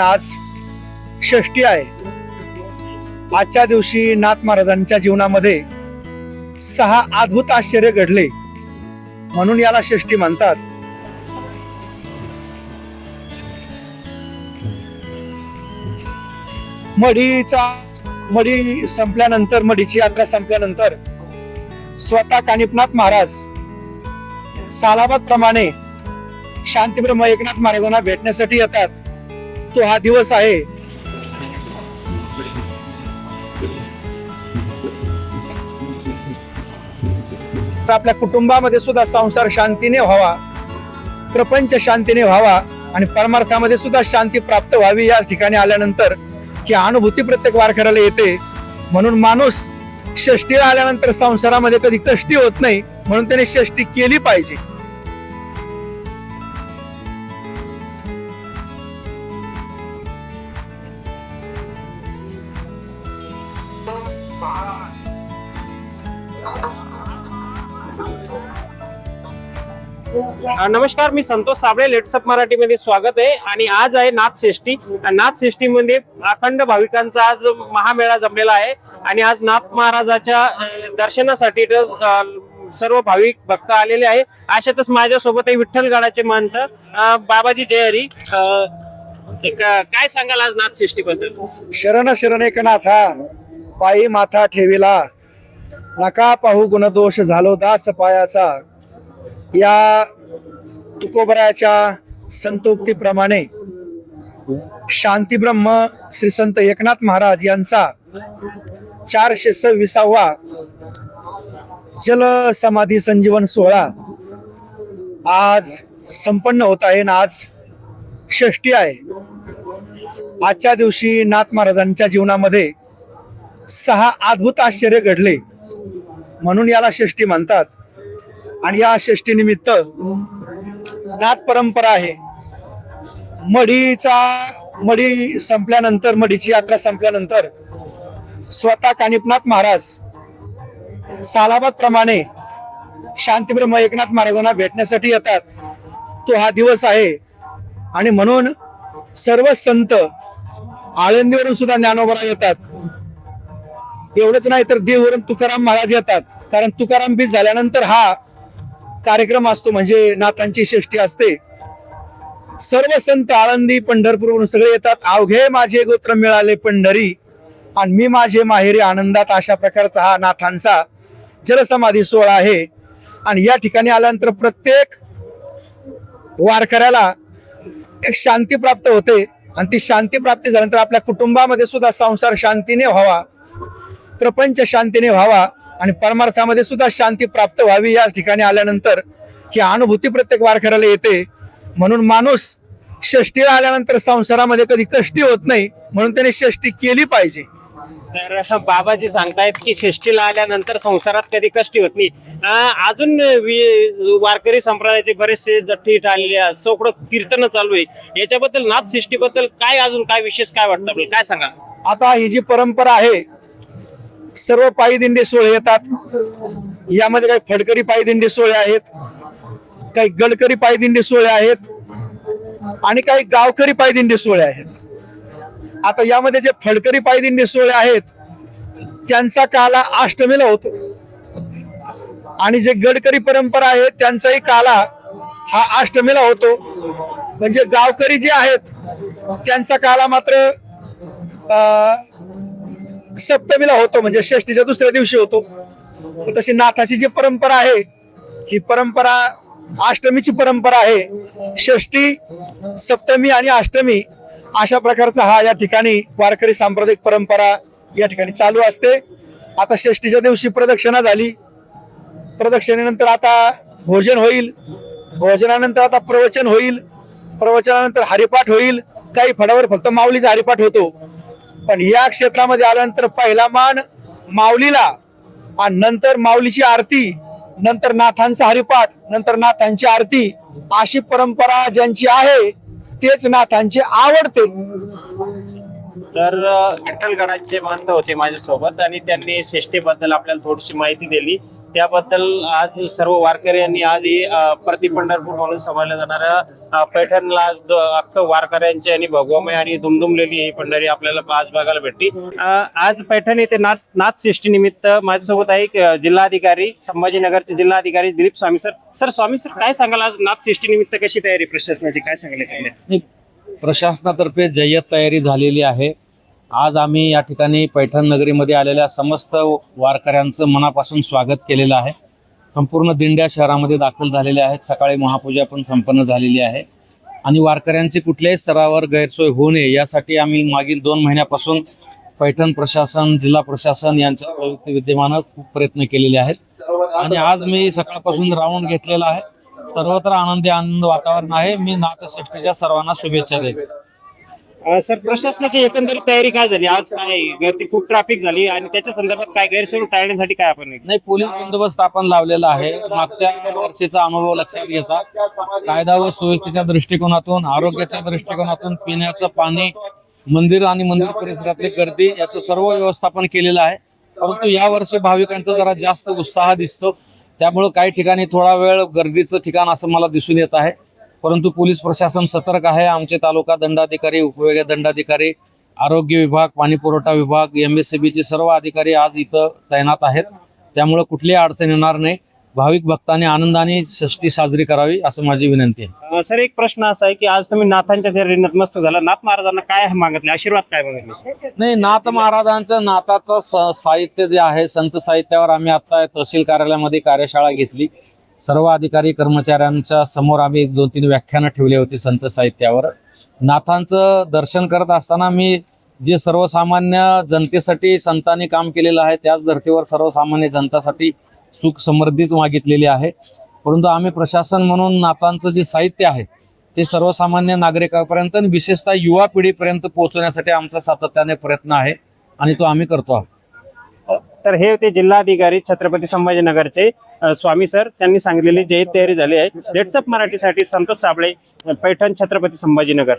आज षष्टी आहे. आजच्या दिवशी नाथ महाराजांच्या जीवनामध्ये सहा अद्भुत आश्चर्य घडले म्हणून याला षष्टी म्हणतात. मढीचा मढी संपल्यानंतर मढीची यात्रा संपल्यानंतर स्वतः कानिपनाथ महाराज सालाबाद प्रमाणे शांतीब्रह्म एकनाथ महाराजांना भेटण्यासाठी येतात. तो हा दिवस आहे. आपल्या कुटुंबामध्ये सुद्धा संसार शांतीने व्हावा प्रपंच शांतीने व्हावा आणि परमार्थामध्ये सुद्धा शांती प्राप्त व्हावी या ठिकाणी आल्यानंतर ही अनुभूती प्रत्येक वारकऱ्याला येते. म्हणून माणूस षष्टीला आल्यानंतर संसारामध्ये कधी कष्टी होत नाही म्हणून त्याने षष्टी केली पाहिजे. नमस्कार मी संतोष साबळे. लेट्सअप मराठीमध्ये स्वागत आहे. आणि आज आहे नाथषष्ठी मध्ये अखंड भाविकांचा आज महामेळा जमलेला आहे. आणि आज नाथ महाराजाच्या दर्शनासाठी सर्व भाविक भक्त आलेले आहे. अशातच माझ्यासोबत आहे विठ्ठल महंत बाबाजी जयहरी. काय सांगाल आज नाथषष्ठी बद्दल शरण शरण एक नाथा पायी माथा ठेविला. नका पाहू गुणदोष झालो दास पायाचा. या तुकोबराच्या संतोक्तीप्रमाणे शांती ब्रह्म श्री संत एकनाथ महाराज यांचा चारशे सव्वीसावा जल समाधी संजीवन सोहळा आज संपन्न होत आहे आणि आज षष्टी आहे. आजच्या दिवशी नाथ महाराजांच्या जीवनामध्ये सहा अद्भुत आश्चर्य घडले म्हणून याला षष्टी म्हणतात. आणि या षष्टी निमित्त नाथ परंपरा आहे. मढीचा मढी संपल्यानंतर मढीची यात्रा संपल्यानंतर स्वतः कानिपनाथ महाराज सालाबाद प्रमाणे शांतीब्रह्म एकनाथ महाराजांना भेटण्यासाठी येतात. तो हा दिवस आहे. आणि म्हणून सर्व संत आळंदीवरून सुद्धा ज्ञानोबरा येतात. एवढंच नाही तर देववरून तुकाराम महाराज येतात. कारण तुकाराम बीज झाल्यानंतर हा कार्यक्रम असतो म्हणजे नाथांची षष्टी असते. सर्व संत आळंदी पंढरपूरवरून सगळे येतात. अवघे माझे गोत्र मिळाले पंढरी. आणि मी माझे माहेरी आनंदात अशा प्रकारचा हा नाथांचा जलसमाधी सोहळा आहे. आणि या ठिकाणी आल्यानंतर प्रत्येक वारकऱ्याला एक शांती प्राप्त होते. आणि ती शांती प्राप्ती झाल्यानंतर आपल्या कुटुंबामध्ये सुद्धा संसार शांतीने व्हावा. प्रपंच शांतीने व्हावा. आणि परमार्थामध्ये सुद्धा शांती प्राप्त व्हावी या ठिकाणी आल्यानंतर ही अनुभूती प्रत्येक वारकऱ्याला येते. म्हणून माणूस षष्टीला आल्यानंतर संसारामध्ये कधी कष्टी होत नाही म्हणून त्याने षष्टी केली पाहिजे. तर बाबाजी सांगतायत की षष्टीला आल्यानंतर संसारात कधी कष्टी होत नाही. अजून वारकरी संप्रदायाचे बरेचसे आलेले आहेत. चोकडं कीर्तन चालू आहे. याच्याबद्दल नाथ षष्टी बद्दल काय अजून काय विशेष काय वाटतं आपल्याला? काय सांगा आता ही जी परंपरा आहे सर्व पायीदिंडी सोहळे येतात. यामध्ये काही फडकरी पायीदिंडी सोहळे आहेत. काही गडकरी पायदिंडी सोहळे आहेत. आणि काही गावकरी पायदिंडी सोहळे आहेत. आता यामध्ये जे फडकरी पायदिंडी सोहळे आहेत त्यांचा काला अष्टमीला होतो. आणि जे गडकरी परंपरा आहे त्यांचाही काला हा अष्टमीला होतो. म्हणजे गावकरी जे आहेत त्यांचा काला मात्र सप्तमीला होतो म्हणजे षष्टीच्या दुसऱ्या दिवशी होतो. तशी नाथाची जी परंपरा आहे ही परंपरा अष्टमीची परंपरा आहे. षष्टी सप्तमी आणि अष्टमी अशा प्रकारचा हा या ठिकाणी वारकरी सांप्रदायिक परंपरा या ठिकाणी चालू असते. आता षष्टीच्या दिवशी प्रदक्षिणा झाली. प्रदक्षिणेनंतर आता भोजन होईल. भोजनानंतर आता प्रवचन होईल. प्रवचनानंतर हरिपाठ होईल. काही फडावर फक्त माऊलीचा हरिपाठ होतो. पण या क्षेत्रामध्ये आल्यानंतर पहिला मान माऊलीला आणि नंतर माऊलीची आरती नंतर नाथांचा हरिपाठ नंतर नाथांची आरती अशी परंपरा ज्यांची आहे तेच नाथांचे आवडते. तर विठ्ठलगडाचे महंत होते माझ्यासोबत आणि त्यांनी षष्टीबद्दल आपल्याला थोडीशी माहिती दिली. त्याबद्दल आज सर्व वारकरी यांनी आज ही प्रति पंढरपूर म्हणून समजल्या जाणाऱ्या पैठणला आज द- वारकऱ्यांची आणि भगवमय आणि दुमदुमलेली ही पंढरी आपल्याला आज बघायला भेटली. आज पैठण येथे नाथ नाथ निमित्त माझ्यासोबत आहे जिल्हाधिकारी संभाजीनगरचे जिल्हाधिकारी Dilip Swami sir. Sir Swami sir काय सांगाल आज नाथ सृष्टी निमित्त कशी तयारी प्रशासनाची काय सांगले नाही, प्रशासनातर्फे जय्यत तयारी झालेली आहे. आज आम्ही या ठिकाणी पैठण नगरीमध्ये आलेल्या समस्त वारकऱ्यांचं मनापासून स्वागत केलेलं आहे. संपूर्ण दिंड्या शहरामध्ये दाखल झालेल्या आहेत. सकाळी महापूजा पण संपन्न झालेली आहे. आणि वारकऱ्यांची कुठल्याही स्तरावर गैरसोय होऊ नये यासाठी आम्ही मागील दोन महिन्यापासून पैठण प्रशासन जिल्हा प्रशासन यांच्या संयुक्त विद्यमानं खूप प्रयत्न केलेले आहेत. आणि आज मी सकाळपासून राऊंड घेतलेला आहे. सर्वत्र आनंदी आनंद वातावरण आहे. मी नाथसृष्टीच्या सर्वांना शुभेच्छा देते. अ, सर प्रशासनाची एकंदरीत तयारी काय झाली? आज काय गर्दी खूप ट्रॅफिक झाली आणि त्याच्या संदर्भात काय गैरसोय टाळण्यासाठी काय आपण नाही पोलीस बंदोबस्त आपण लावलेला आहे. मागच्या वर्षीचा अनुभव लक्षात घेता. कायदा व सुव्यवस्थेच्या दृष्टिकोनातून आरोग्याच्या दृष्टिकोनातून पिण्याचं पाणी मंदिर आणि मंदिर परिसरातली गर्दी याचं सर्व व्यवस्थापन केलेलं आहे. परंतु या वर्षी भाविकांचा जरा जास्त उत्साह दिसतो. त्यामुळं काही ठिकाणी थोडा वेळ गर्दीचं ठिकाण असं मला दिसून येत आहे. परंतु पोलीस प्रशासन सतर्क आहे. आमचे तालुका दंडाधिकारी उपविभागीय दंडाधिकारी आरोग्य विभाग पाणी पुरवठा विभाग एम एस चे सर्व अधिकारी आज इथं तैनात आहेत. त्यामुळे कुठलीही अडचण येणार नाही. भाविक भक्तांनी आनंदाने षष्टी साजरी करावी असं माझी विनंती आहे. सर एक प्रश्न असा आहे की आज तुम्ही नाथांच्या घरी नतमस्तक झाला. नाथ महाराजांना काय मागितले? आशीर्वाद काय मागितले? नाही नाथ महाराजांचं नाथाचं स- साहित्य जे आहे संत साहित्यावर आम्ही आता तहसील कार्यालयामध्ये कार्यशाळा घेतली. सर्व अधिकारी कर्मचाऱ्यांच्या समोर आम्ही एक दोन तीन व्याख्यानं ठेवली होती संत साहित्यावर. नाथांचं दर्शन करत असताना मी जे सर्वसामान्य जनतेसाठी संतांनी काम केलेलं आहे त्याच धर्तीवर सर्वसामान्य जनतासाठी सुख समृद्धीच मागितलेली आहे. परंतु आम्ही प्रशासन म्हणून नाथांचं जे साहित्य आहे ते सर्वसामान्य नागरिकांपर्यंत आणि विशेषतः युवा पिढीपर्यंत पोहोचवण्यासाठी आमचा सातत्याने प्रयत्न आहे आणि तो आम्ही करतो आहोत. तर हे होते जिल्हाधिकारी छत्रपती संभाजीनगरचे स्वामी सर. त्यांनी सांगितलेली जय्यत तयारी झाली आहे. लेट्सअप मराठीसाठी संतोष साबळे पैठण छत्रपती संभाजीनगर.